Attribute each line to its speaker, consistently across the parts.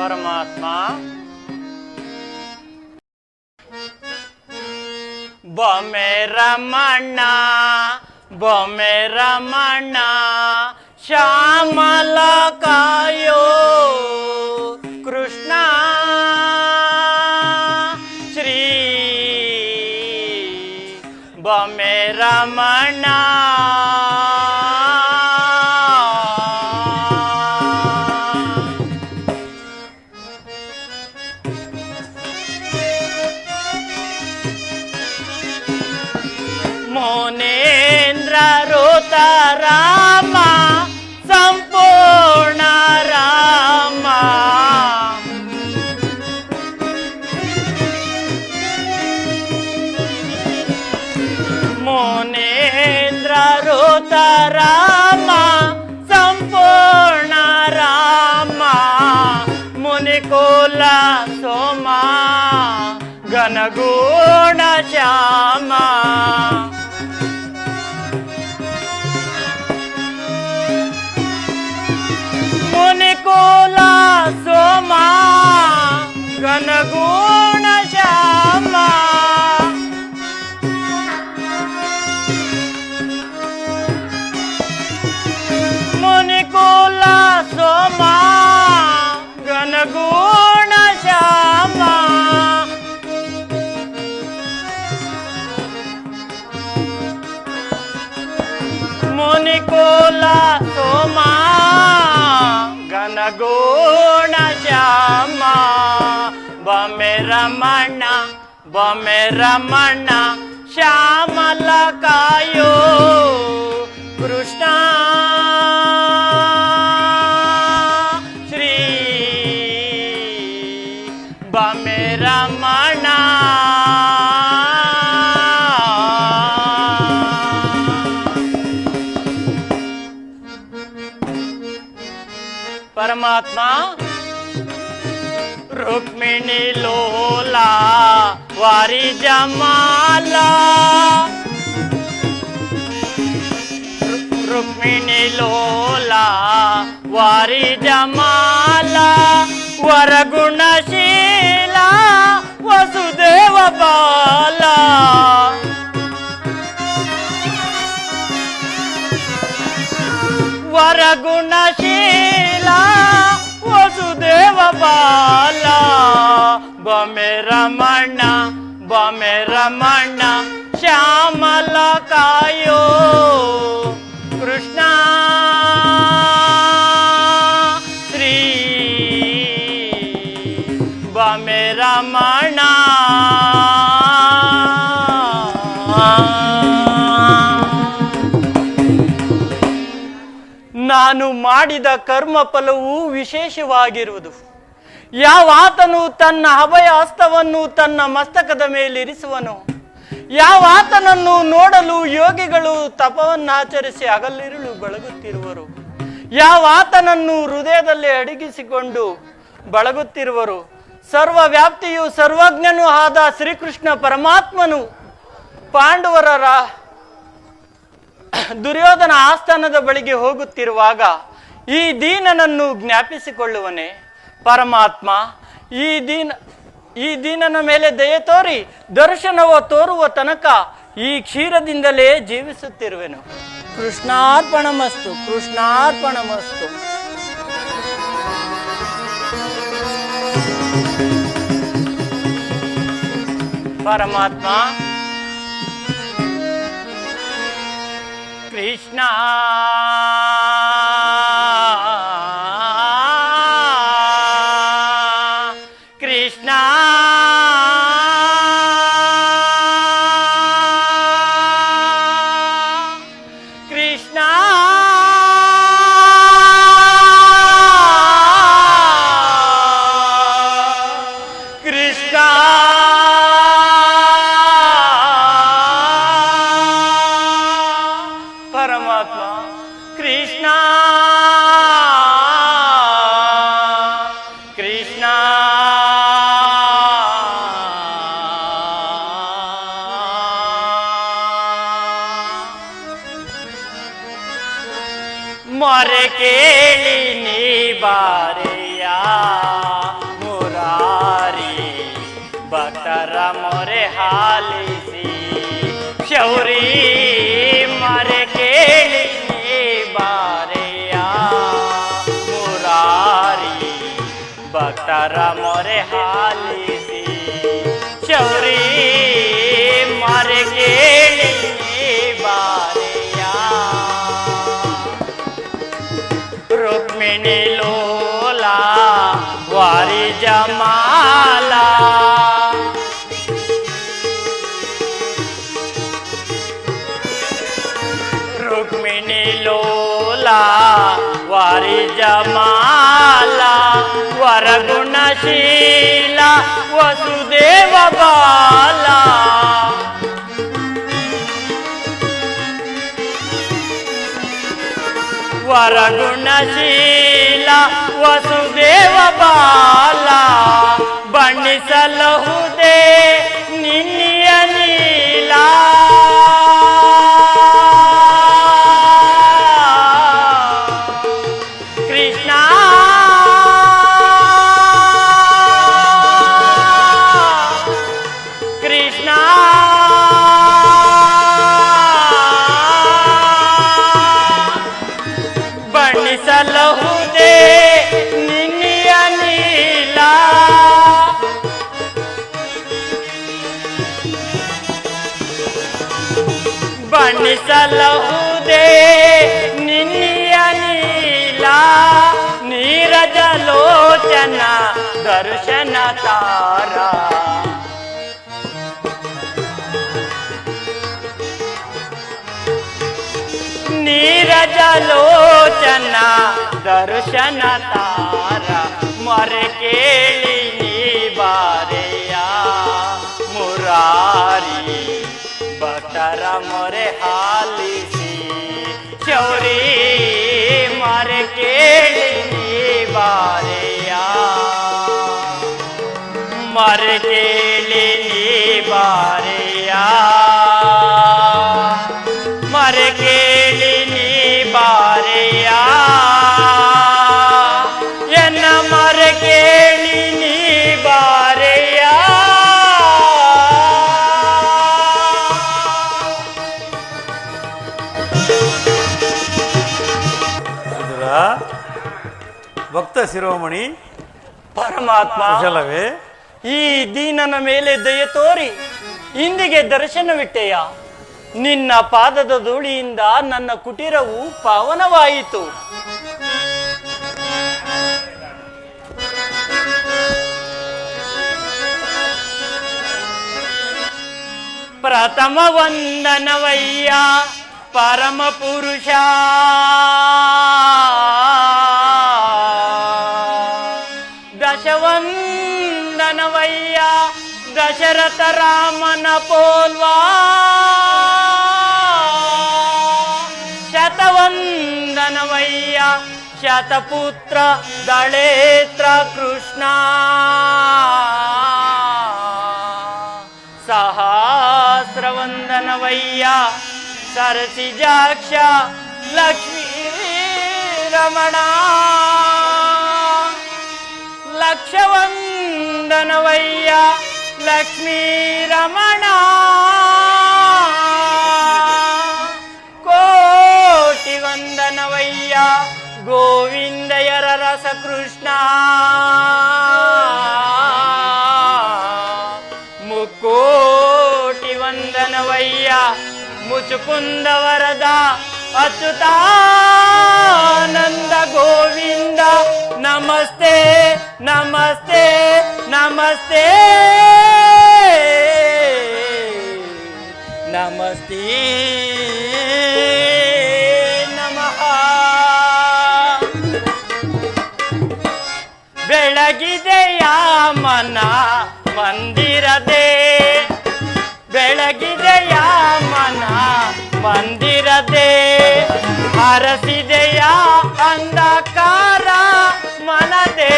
Speaker 1: परमात्मा। बमे रमणा बमे रमणा श्यामलकायो कृष्णा। श्री बमे रमणा। మోనేంద్ర రోత రామ సంపూర్ణ రామ మోనేంద్ర రోత రామ సంపూర్ణ రామ ముని మునికుల సోమా గణగోణ శ్యామా gonna go रमण बम रमण श्याम श्यामलकायो कृष्ण। श्री बम रमण। परमात्मा ರುಕ್ಮಿಣಿ ಲೋಲ ವಾರಿ ಜಮಾಲ ರು- ರುಕ್ಮಿಣಿ ಲೋಲ ವಾರಿ ಜಮಾಲ ವರಗುಣಶೀಲ ವಸುದೇವ ಬಾಲ ವರಗುಣಶೀಲ बाला बमे रमण बमे रमण श्यामल कायो। ಮಾಡಿದ ಕರ್ಮ ಫಲವು ವಿಶೇಷವಾಗಿರುವುದು. ಯಾವಾತನು ತನ್ನ ಅಭಯ ಹಸ್ತವನ್ನು ತನ್ನ ಮಸ್ತಕದ ಮೇಲಿರಿಸುವನು, ಯಾವಾತನನ್ನು ನೋಡಲು ಯೋಗಿಗಳು ತಪವನ್ನಾಚರಿಸಿ ಬಳಗುತ್ತಿರುವರು ಯಾವ ಯಾವಾತನನ್ನು ಹೃದಯದಲ್ಲಿ ಅಡಗಿಸಿಕೊಂಡು ಬಳಗುತ್ತಿರುವರು. ಸರ್ವ ವ್ಯಾಪ್ತಿಯು ಸರ್ವಜ್ಞನು ಆದ ಶ್ರೀಕೃಷ್ಣ ಪರಮಾತ್ಮನು ಪಾಂಡವರ ದುರ್ಯೋಧನ ಆಸ್ಥಾನದ ಬಳಿಗೆ ಹೋಗುತ್ತಿರುವಾಗ ಈ ದೀನನನ್ನು ಜ್ಞಾಪಿಸಿಕೊಳ್ಳುವನೆ ಪರಮಾತ್ಮ. ಈ ದೀನ, ಈ ದೀನನ ಮೇಲೆ ದಯೆ ತೋರಿ, ದರ್ಶನವ ತೋರುವ ತನಕ ಈ ಕ್ಷೀರದಿಂದಲೇ ಜೀವಿಸುತ್ತಿರುವೆನು. ಕೃಷ್ಣಾರ್ಪಣಮಸ್ತು ಕೃಷ್ಣಾರ್ಪಣಮಸ್ತು. ಪರಮಾತ್ಮ. ಕೃಷ್ಣ अकेली निबारिया मुरारी बतर मोरे हाली सी। शौरी, मर केली निबारिया मुरारी बतर मोरे हाली మాలా. రుక్మిణి లోలా వారి జమాలా వరగుణశీల వసుదేవ బాలా. వరగుణశీల ವಸುದೇವ ಬಾಲ ಬಣ್ಣಿಸಲಹುದೇ ನಿನ್ನಿಯ ಬಣ್ಣಿಸಲಹುದೇ ನಿನ್ನಿಯ ನೀಲ ನೀರಜಲೋಚನ ದರ್ಶನ ತಾರ ನೀರಜಲೋಚನ ದರ್ಶನ ತಾರ ಮರೆ ಕೇಳಿ ನೀ ಬಾರೆಯ ಮುರಾರಿ তারা মরে হালিসি চৌরি মারে কে বারিয়া মারে
Speaker 2: কে বারে ಶಿರೋಮಣಿ.
Speaker 1: ಪರಮಾತ್ಮ.
Speaker 2: ಕುಶಲವೇ.
Speaker 1: ಈ ದೀನನ ಮೇಲೆ ದಯ ತೋರಿ ಇಂದಿಗೆ ದರ್ಶನವಿಟ್ಟೆಯ? ನಿನ್ನ ಪಾದದ ಧೂಳಿಯಿಂದ ನನ್ನ ಕುಟೀರವು ಪಾವನವಾಯಿತು. ಪ್ರಥಮ ವಂದನವಯ್ಯ ಪರಮ ಪುರುಷ. పోల్వా శతవందనమయ్య శతపుత్ర దళేత్ర కృష్ణ. సహస్రవందనమయ్య సరసిజాక్ష లక్ష్మీ రమణ లక్షవందనమయ్యా ಲಕ್ಷವಂದನವಯ್ಯ ಲಕ್ಷ್ಮೀ ರಮಣ. ಕೋಟಿ ವಂದನವಯ್ಯ ಗೋವಿಂದಯರ ರಸ ಕೃಷ್ಣ ಮುಕ್ಕೋಟಿ ವಂದನವಯ್ಯ ಮುಚುಕುಂದ ವರದ. ಅಚ್ಯುತಾನಂದ ಗೋವಿಂದ ನಮಸ್ತೆ ನಮಸ್ತೆ ನಮಸ್ತೆ. ನಮಸ್ತೆ. ನಮಃ. ಬೆಳಗಿದೆಯ ಮನ ಮಂದಿರದೆ. ಬೆಳಗಿದೆಯ ಮಂದಿರದೆ ಹರಸಿದೆಯ ಅಂಧಕಾರ ಮನದೆ.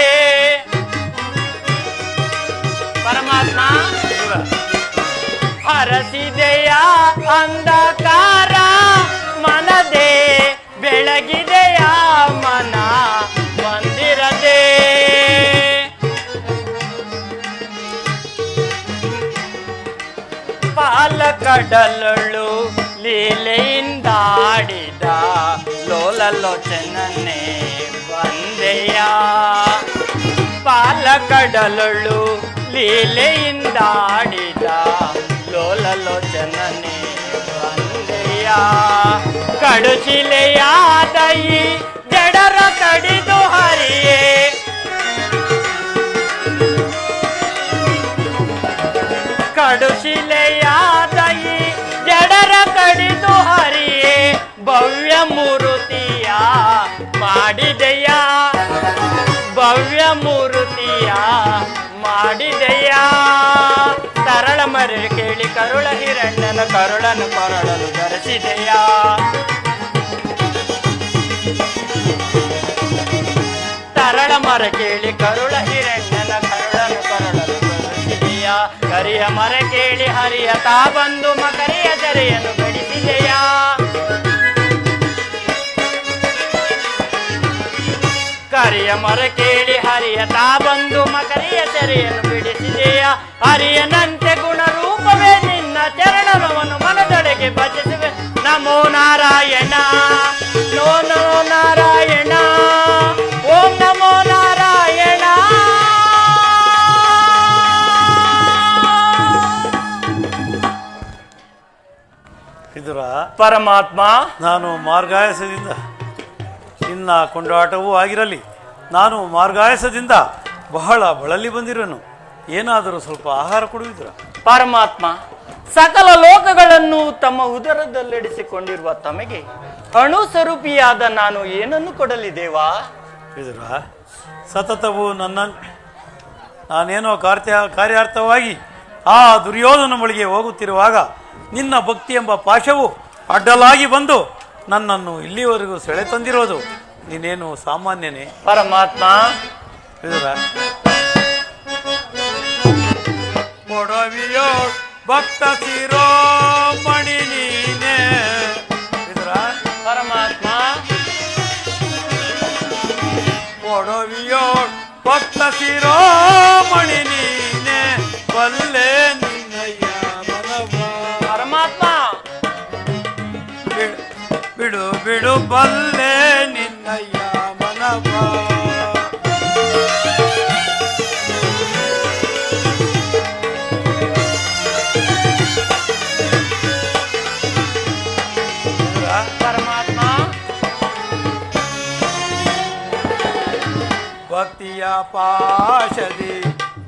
Speaker 1: ಪರಮಾತ್ಮ ಹರಸಿದೆಯ ಅಂಧಕಾರ ಮನದೆ. ಬೆಳಗಿದೆಯ ಮನ ಮಂದಿರದೆ ಪಾಲ ಲೀಲೆಯಿಂದಾಡಿದ ಲೋಲಲೋಚನನ್ನೇ ವಂದೆಯ ಪಾಲ ಕಡಲಳು ಲೀಲೆಯಿಂದಾಡಿದ ಲೋಲಲೋಚನನೇ ವಂದೆಯ ಕಡುಚಿಲೆಯಾದ ಈ ಜಡರ ಕಡಿದು ಹರಿಯೇ ಕಡುಶಿಲೆಯಾದ ಭವ್ಯ ಮೂರುತಿಯ ಮಾಡಿದೆಯ. ಭವ್ಯ ಮೂರುತಿಯ ಮಾಡಿದೆಯ. ಸರಳ ಮರೆ ಕೇಳಿ ಕರುಳ ಹಿರಣ್ಣನ ಕರುಳನು ಕೊರಳಲು ಧರಿಸಿದೆಯ. ಸರಳ ಮರ ಕೇಳಿ ಕರುಳ ಹಿರಣ್ಣನ ಕರುಳನು ಕರುಳಲು ಧರಿಸಿದೆಯ. ಕರಿಯ ಮರ ಕೇಳಿ ಹರಿಯ ತಾ ಬಂದು ಮಕರಿಯ ಸೆರೆಯನ್ನು ಗಡಿಸಿದೆಯಾ ಕರಿಯ ಮರ ಕೇಳಿ ಹರಿಯ ತಾ ಬಂದು ಮಕರಿಯ ಸೆರೆಯನ್ನು ಬಿಡಿಸಿದೆಯ? ಹರಿಯನಂತೆ ಗುಣ ರೂಪವೇ ನಿನ್ನ ಚರಣರವನ್ನು ಮನದೊಳಗೆ ಭಜಿಸುವೆ. ನಮೋ ನಾರಾಯಣ ನೋ ನಮೋ ನಾರಾಯಣ ಓಂ ನಮೋ ನಾರಾಯಣ.
Speaker 2: ಇದರ
Speaker 1: ಪರಮಾತ್ಮ
Speaker 2: ನಾನು ಮಾರ್ಗಾಯಸದಿಂದ ನಿನ್ನ ಕೊಂಡಾಟವೂ ಆಗಿರಲಿ. ನಾನು ಮಾರ್ಗಾಯಸದಿಂದ ಬಹಳ ಬಳಲಿ ಬಂದಿರನು ಏನಾದರೂ ಸ್ವಲ್ಪ ಆಹಾರ ಕೊಡುವುದರ?
Speaker 1: ಪರಮಾತ್ಮ ಸಕಲ ಲೋಕಗಳನ್ನು ತಮ್ಮ ಉದರದಲ್ಲಿಡಿಸಿಕೊಂಡಿರುವ ತಮಗೆ ಅಣು ಸ್ವರೂಪಿಯಾದ ನಾನು ಏನನ್ನು ಕೊಡಲಿ ದೇವಾ
Speaker 2: ವಿದುರ ಸತತವು ನನ್ನ ನಾನೇನೋ ಕಾರ್ಯ ಕಾರ್ಯಾರ್ಥವಾಗಿ ಆ ದುರ್ಯೋಧನ ಬಳಿಗೆ ಹೋಗುತ್ತಿರುವಾಗ ನಿನ್ನ ಭಕ್ತಿ ಎಂಬ ಪಾಶವು ಅಡ್ಡಲಾಗಿ ಬಂದು ನನ್ನನ್ನು ಇಲ್ಲಿವರೆಗೂ ಸೆಳೆ ತಂದಿರೋದು ನೀನೇನು ಸಾಮಾನ್ಯನೇ?
Speaker 1: ಪರಮಾತ್ಮ.
Speaker 2: ಕೊಡವಿಯೋ ಭಕ್ತ ಶಿರೋಮಣಿ ನೀನೇ.
Speaker 1: ಪರಮಾತ್ಮ.
Speaker 2: ಕೊಡವಿಯೋ ಭಕ್ತ ಶಿರೋಮಣಿ ನೀನೇ. ಬಲ್ಲೆ ನಿನ್ನಯ್ಯ ಮನವ.
Speaker 1: ಪರಮಾತ್ಮ.
Speaker 2: ಬಿಡು ಬಿಡು ಬಿಡು ಬಲ್ಲೆ ಭಕ್ತಿಯ ಪಾಶದಿ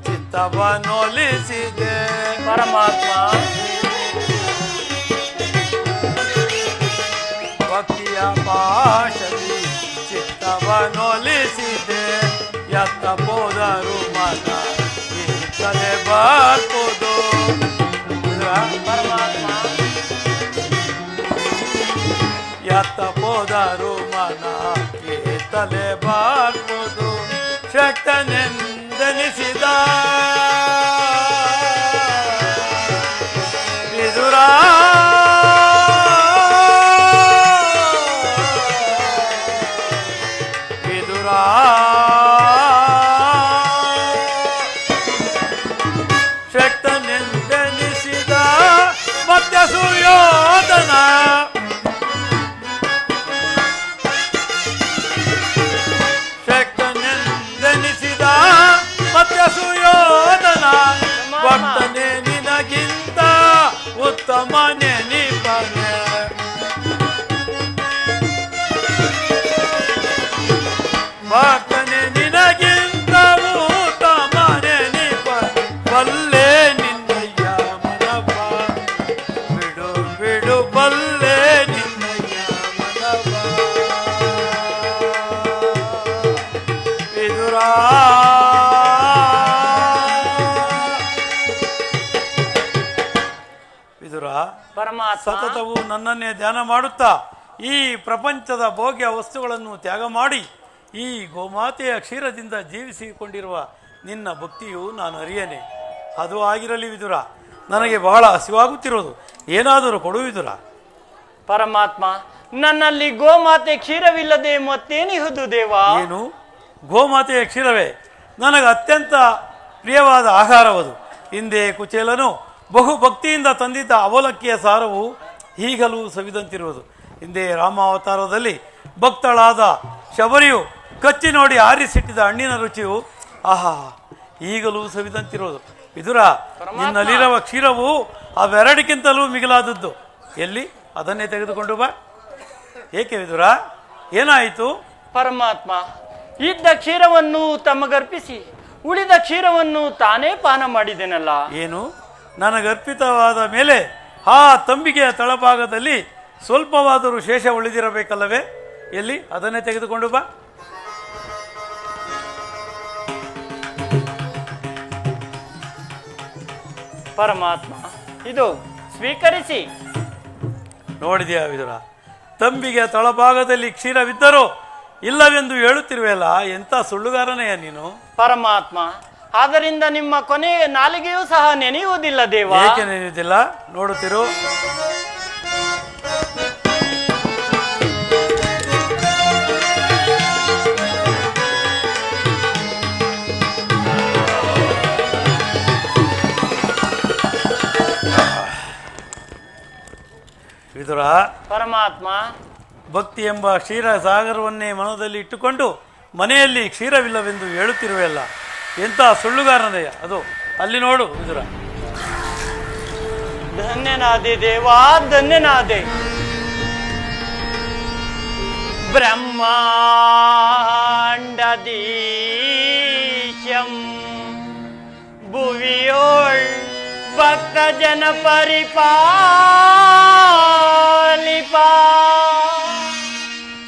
Speaker 2: ಚಿತ್ತವನ್ನೊಲಿಸಿದೆ
Speaker 1: ಪರಮಾತ್ಮ
Speaker 2: ಭಕ್ತಿಯ ಪಾಶದಿ τα ποδαρούμανα και τα νεβάρκοντο για τα ποδαρούμανα και τα νεβάρκοντο
Speaker 1: φτιάχτανε
Speaker 2: δεν είσαι ಧ್ಯಾನ ಮಾಡುತ್ತಾ ಈ ಪ್ರಪಂಚದ ಭೋಗ್ಯ ವಸ್ತುಗಳನ್ನು ತ್ಯಾಗ ಮಾಡಿ ಈ ಗೋಮಾತೆಯ ಕ್ಷೀರದಿಂದ ಜೀವಿಸಿಕೊಂಡಿರುವ ನಿನ್ನ ಭಕ್ತಿಯು ನಾನು ಅರಿಯನೆ. ಅದು ಆಗಿರಲಿ ವಿದುರ. ನನಗೆ ಬಹಳ ಹಸಿವಾಗುತ್ತಿರೋದು ಏನಾದರೂ ಕೊಡು ವಿದುರ.
Speaker 1: ಪರಮಾತ್ಮ ನನ್ನಲ್ಲಿ ಗೋಮಾತೆ ಕ್ಷೀರವಿಲ್ಲದೆ ಮತ್ತೇನಿಹುದು ದೇವ?
Speaker 2: ಏನು? ಗೋಮಾತೆಯ ಕ್ಷೀರವೇ? ನನಗೆ ಅತ್ಯಂತ ಪ್ರಿಯವಾದ ಆಹಾರವದು. ಹಿಂದೆ ಕುಚೇಲನು ಬಹು ಭಕ್ತಿಯಿಂದ ತಂದಿದ್ದ ಅವಲಕ್ಕಿಯ ಸಾರವು ಈಗಲೂ ಸವಿದಂತಿರುವುದು. ಹಿಂದೆ ರಾಮ ಅವತಾರದಲ್ಲಿ ಭಕ್ತಳಾದ ಶಬರಿಯು ಕಚ್ಚಿ ನೋಡಿ ಆರಿಸಿಟ್ಟಿದ ಹಣ್ಣಿನ ರುಚಿಯು ಆಹಾ ಈಗಲೂ ಸವಿದಂತಿರೋದು ವಿದುರ ನಿನ್ನಲ್ಲಿರುವ ಕ್ಷೀರವು ಅವೆರಡಕ್ಕಿಂತಲೂ ಮಿಗಿಲಾದದ್ದು. ಎಲ್ಲಿ? ಅದನ್ನೇ ತೆಗೆದುಕೊಂಡು ಬಾ. ಏಕೆ ವಿದುರ? ಏನಾಯಿತು?
Speaker 1: ಪರಮಾತ್ಮ ಇದ್ದ ಕ್ಷೀರವನ್ನು ತಮಗರ್ಪಿಸಿ ಉಳಿದ ಕ್ಷೀರವನ್ನು ತಾನೇ ಪಾನ ಮಾಡಿದ್ದೇನಲ್ಲ
Speaker 2: ಏನು? ನನಗರ್ಪಿತವಾದ ಮೇಲೆ ಆ ತಂಬಿಗೆಯ ತಳಭಾಗದಲ್ಲಿ ಸ್ವಲ್ಪವಾದರೂ ಶೇಷ ಉಳಿದಿರಬೇಕಲ್ಲವೇ? ಎಲ್ಲಿ? ಅದನ್ನೇ ತೆಗೆದುಕೊಂಡು ಬಾ.
Speaker 1: ಪರಮಾತ್ಮ ಇದು ಸ್ವೀಕರಿಸಿ.
Speaker 2: ನೋಡಿದೆಯಾ ವಿದುರ? ತಂಬಿಗೆ ತಳಭಾಗದಲ್ಲಿ ಕ್ಷೀರವಿದ್ದರೂ ಇಲ್ಲವೆಂದು ಹೇಳುತ್ತಿರುವೆಲ್ಲ ಎಂಥ ಸುಳ್ಳುಗಾರನೆಯ ನೀನು?
Speaker 1: ಪರಮಾತ್ಮ ಆದ್ದರಿಂದ ನಿಮ್ಮ ಕೊನೆಯ ನಾಲಿಗೆಯೂ ಸಹ ನೆನೆಯುವುದಿಲ್ಲ ದೇವ.
Speaker 2: ಏಕೆ ನೆನೆಯುವುದಿಲ್ಲ? ನೋಡುತ್ತಿರು. ವಿದುರ
Speaker 1: ಪರಮಾತ್ಮ.
Speaker 2: ಭಕ್ತಿ ಎಂಬ ಕ್ಷೀರ ಸಾಗರವನ್ನೇ ಮನದಲ್ಲಿ ಇಟ್ಟುಕೊಂಡು ಮನೆಯಲ್ಲಿ ಕ್ಷೀರವಿಲ್ಲವೆಂದು ಹೇಳುತ್ತಿರುವೆಯಲ್ಲ. ಎಂಥ ಸುಳ್ಳುಗಾರನದಯ್ಯ ಅದು ಅಲ್ಲಿ ನೋಡು, ಉಜುರ.
Speaker 1: ಧನ್ಯನಾದೆ ದೇವಾ, ಧನ್ಯನಾದೆ. ಬ್ರಹ್ಮಾಂಡದೀಶಂ ಭುವಿಯೋಳ್ ಭಕ್ತ ಜನ ಪರಿಪಾಲಿಪಾ.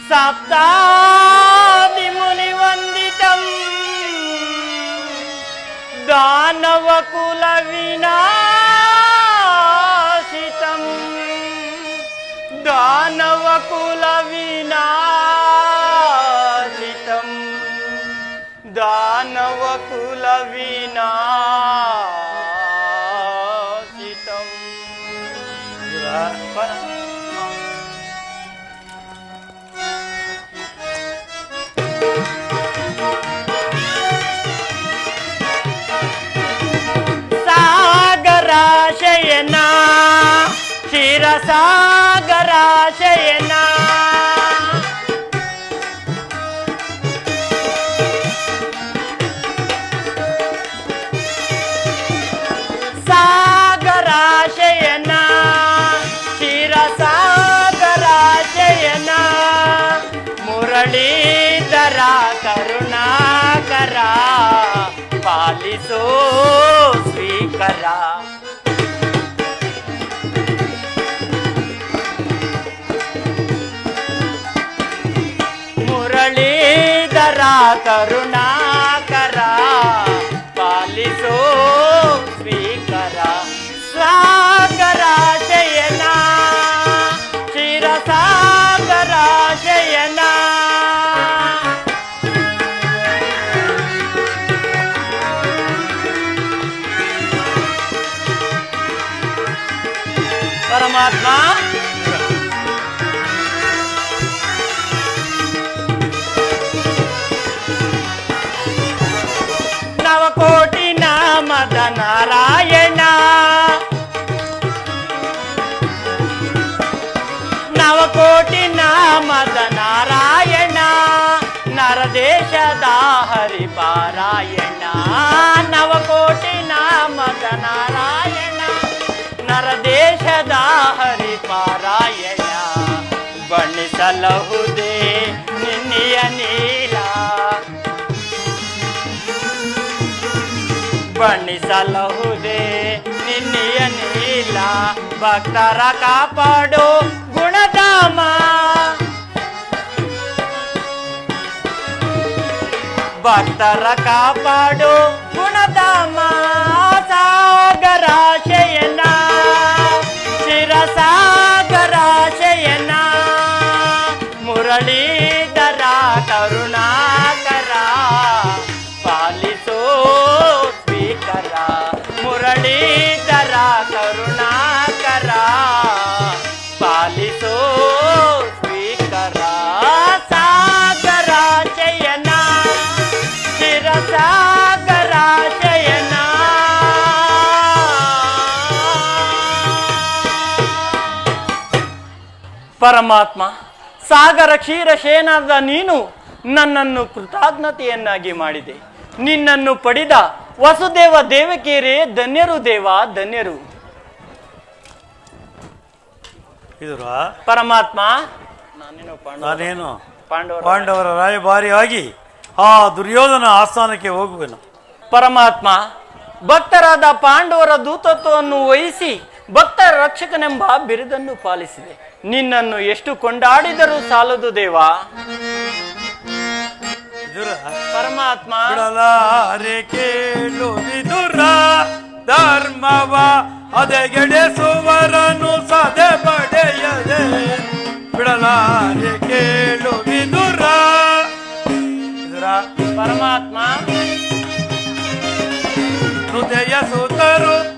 Speaker 1: ಸಪ್ತಾದಿ దానవకుల వినాశితం. దానవకుల వినాశితం.
Speaker 2: దానవకుల
Speaker 1: వినాశితం. ಕ್ಷೀರಸಾಗರಾಶಯನ కరుణా ನಾಮದ ನಾರಾಯಣ ನರದೇಶದ ಹರಿಪಾರಾಯಣ, ನವಕೋಟಿ ನಾಮದ ನಾರಾಯಣ ನರದೇಶದ ಹರಿಪಾರಾಯಣ. ಬಣ್ಣಿಸಲಹುದೇ ನಿನ್ನೆಯ ನೀಲ. ಬಣ್ಣಿಸಲಹುದೇ ನಿನ್ನಿಯ ನೀಲ. ಭಕ್ತರ ಕಾಪಾಡು. ಭಕ್ತರ ಕಾಪಾಡು ಗುಣಧಾಮ ಸಾಗರಾಶಯನ ಶಿರಸಾಗರಾಶಯನ ಮುರಳೀಧರ ಕರುಣಾಕರ ಪಾಲಿಸೋ ಸ್ವೀಕರ ಮುರಳೀಧರ ಕರುಣಾಕರ ಪಾಲಿಸೋ ಪರಮಾತ್ಮ ಸಾಗರ ಕ್ಷೀರಶೇನಾದ ನೀನು ನನ್ನನ್ನು ಕೃತಜ್ಞತೆಯನ್ನಾಗಿ ಮಾಡಿದೆ. ನಿನ್ನನ್ನು ಪಡೆದ ವಸುದೇವ ದೇವಕೇರೆ ಧನ್ಯರು ದೇವ ಧನ್ಯರು.
Speaker 2: ಇದರ?
Speaker 1: ಪರಮಾತ್ಮ ನಾನೇನು ಪಾಂಡವ ಪಾಂಡವರ
Speaker 2: ಪಾಂಡವರ ರಾಯಭಾರಿಯಾಗಿ ಆ ದುರ್ಯೋಧನ ಆಸ್ಥಾನಕ್ಕೆ ಹೋಗುವೆನು.
Speaker 1: ಪರಮಾತ್ಮ ಭಕ್ತರಾದ ಪಾಂಡವರ ದೂತತ್ವವನ್ನು ವಹಿಸಿ ಭಕ್ತರ ರಕ್ಷಕನೆಂಬ ಬಿರುದನ್ನು ಪಾಲಿಸಿದೆ. ನಿನ್ನನ್ನು ಎಷ್ಟು ಕೊಂಡಾಡಿದರೂ ಸಾಲದು ದೇವ. ಪರಮಾತ್ಮ.
Speaker 2: ಧರ್ಮವ ಅದೆಗೆಡೆಸುವರನು ಸದೆ ಪಡೆಯದೆ. ಬಿಡಲಾರೆ ಕೇಳು ವಿದುರ
Speaker 1: ಪರಮಾತ್ಮ.
Speaker 2: ಹೃದಯ ಸುತರು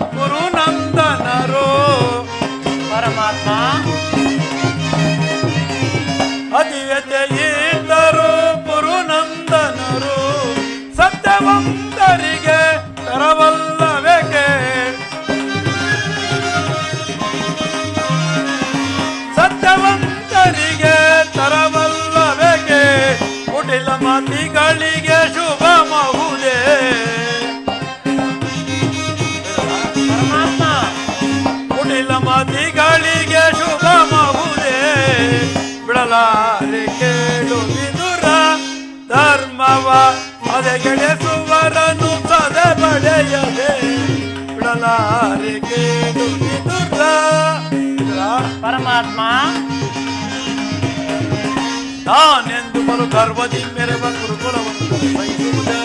Speaker 2: ಮತಿಗಳಿಗೆ ಶುಭ ಮಹುದೇ ಕುಟಿಲ ಮತಿಗಳಿಗೆ ಶುಭ ಮಹುದೇ ಬಿಡಲಾರೆ ಕೇಳು ವಿದುರ ಧರ್ಮವ ಅದೆಗೆಡೆಸುವರನು ಸದೆ ಪಡೆಯದೆ. ಬಿಡಲಾರೆ ಕೇಳು ವಿದುರ.
Speaker 1: ಪರಮಾತ್ಮ
Speaker 2: ನಾನೆಂದು ಬಲು ಗರ್ವದಿ ಮೆರವ ಗುರುಕುಲವನ್ನು ಸಹಿಸುವುದೇ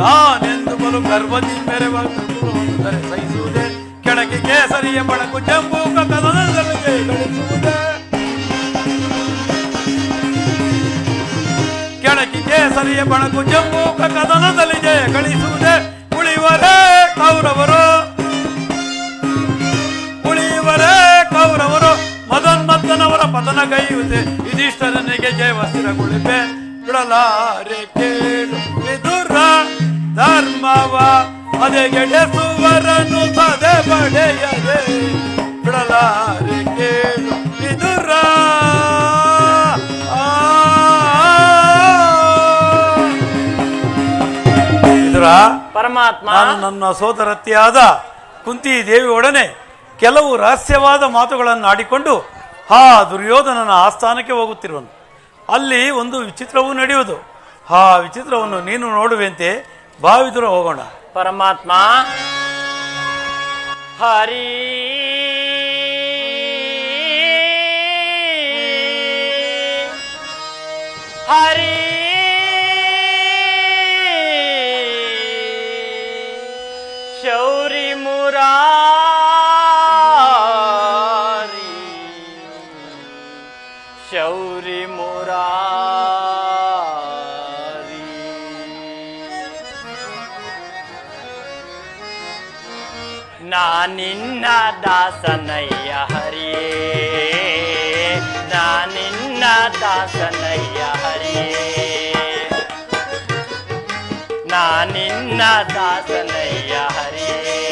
Speaker 2: ನಾನೆಂದು ಬಲು ಗರ್ವದಿ ಮೆರವ ಗುರುಕುಲವನ್ನು ಧರೆ ಸಹಿಸುವುದೇ ಕೆಳಗೆ ಕೇಸರಿಯ ಬಳಕು ಜಂಬೂ ಕದನದಲ್ಲಿಗೆ ಗಳಿಸುವುದೇ ಕೆಳಗೆ ಕೇಸರಿಯ ಬಳಕು ಜಂಬೂ ಕದನದಲ್ಲಿ ಜಯ ಗಳಿಸುವುದೇ ಉಳಿವರೇ ಕೌರವರು ಪತನ ಕೈಯುತ್ತೆ ಇದಿಷ್ಟರನಿಗೆ ವಸ್ತ್ರ ಸ್ಥಿರಗೊಳಿಪೆ ಬಿಡಲಾರೆ ಕೇಳು ವಿದುರ ಧರ್ಮವ. ಅದೆಗೆಡೆಸುವರನು ಪದೆ ಪಡೆಯದೆ. ಬಿಡಲಾರೆ ಕೇಳು ವಿದುರ.
Speaker 1: ಪರಮಾತ್ಮ.
Speaker 2: ನನ್ನ ಸೋದರತ್ತಿಯಾದ ಕುಂತಿ ದೇವಿಯೊಡನೆ ಕೆಲವು ರಹಸ್ಯವಾದ ಮಾತುಗಳನ್ನು ಆಡಿಕೊಂಡು ಆ ದುರ್ಯೋಧನನ ಆಸ್ಥಾನಕ್ಕೆ ಹೋಗುತ್ತಿರುವನು. ಅಲ್ಲಿ ಒಂದು ವಿಚಿತ್ರವೂ ನಡೆಯುವುದು. ಆ ವಿಚಿತ್ರವನ್ನು ನೀನು ನೋಡುವಂತೆ. ಭಾವಿದುರ ಹೋಗೋಣ.
Speaker 1: ಪರಮಾತ್ಮ. ಹರಿ. ಹರಿ. ಶೌರಿ ಮುರಾರಿ ನಾನಿನ್ನ ದಾಸನಯ್ಯ ಹರಿಯೇ. ನಾನಿನ್ನ ದಾಸನಯ್ಯ ಹರಿಯೇ. ನಾನಿನ್ನ ದಾಸನಯ್ಯ ಹರಿಯೇ.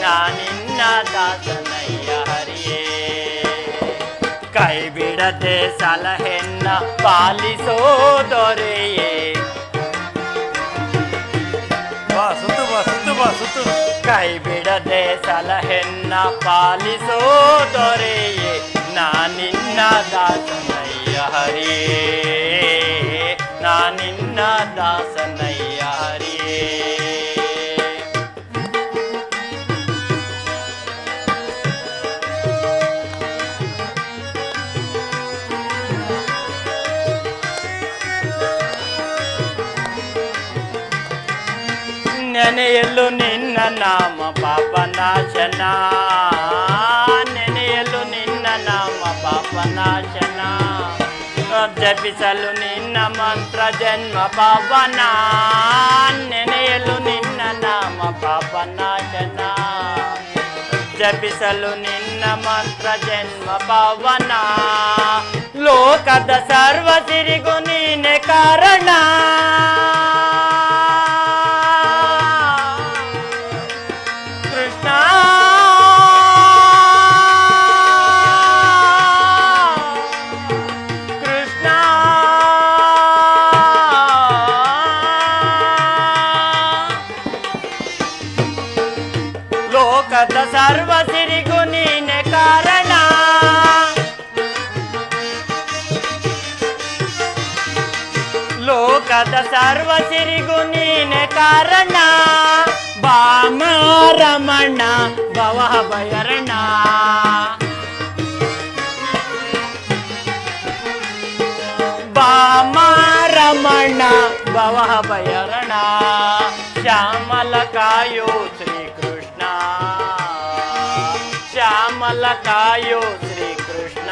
Speaker 1: ನಾನಿನ್ನ ದಾಸನಯ್ಯ ಹರಿಯೇ. ಕೈ ಬಿಡದೆ ಸಲಹೆನ್ನ ಪಾಲಿಸೋ ದೊರೆಯೇ.
Speaker 2: ಸುತ್ತು
Speaker 1: ಕೈ ಬಿಡದೆ ಸಲಹೆನ್ನ ಪಾಲಿಸೋ ದೊರೆಯೇ ನಾನಿನ್ನ ದಾಸನಯ್ಯ ಹರಿಯೇ ನಾನಿನ್ನ ದಾಸನಯ್ಯ ಹರಿಯೇ ನೆನೆಯಲು ನಿನ್ನ ನಾಮ ಪಾಪನಾಶನ ನೆನೆಯಲು ನಿನ್ನ ನಾಮ ಪಾಪನಾಶನ ಜಪಿಸಲು ನಿನ್ನ ಮಂತ್ರ ಜನ್ಮ ಪಾವನ ನೆನೆಯಲು ನಿನ್ನ ನಾಮ ಪಾಪನಾಶನ ಜಪಿಸಲು ನಿನ್ನ ಮಂತ್ರ ಜನ್ಮ ಪವನ ಲೋಕದ ಸರ್ವ ಸಿರಿಗೂ ನೀನೆ ಕಾರಣ ಲೋಕದ ಸರ್ವ ಸಿರಿಗೂ ನೀನೆ ಕಾರಣ. ಬಾಮ ರಮಣ ಭವ ಭಯರಣ. ಬಾಮ ರಮಣ ಭವ ಭಯರಣ ಶ್ಯಾಮಲಕಾಯೋ ಶ್ರೀಕೃಷ್ಣ. ಶ್ಯಾಮಲಕಾಯೋ ಶ್ರೀಕೃಷ್ಣ.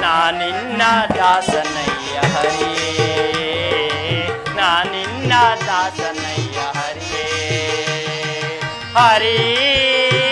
Speaker 1: ನಾನಿನ್ನ ದಾಸನಯ್ಯ दास नैया हरे। हरे।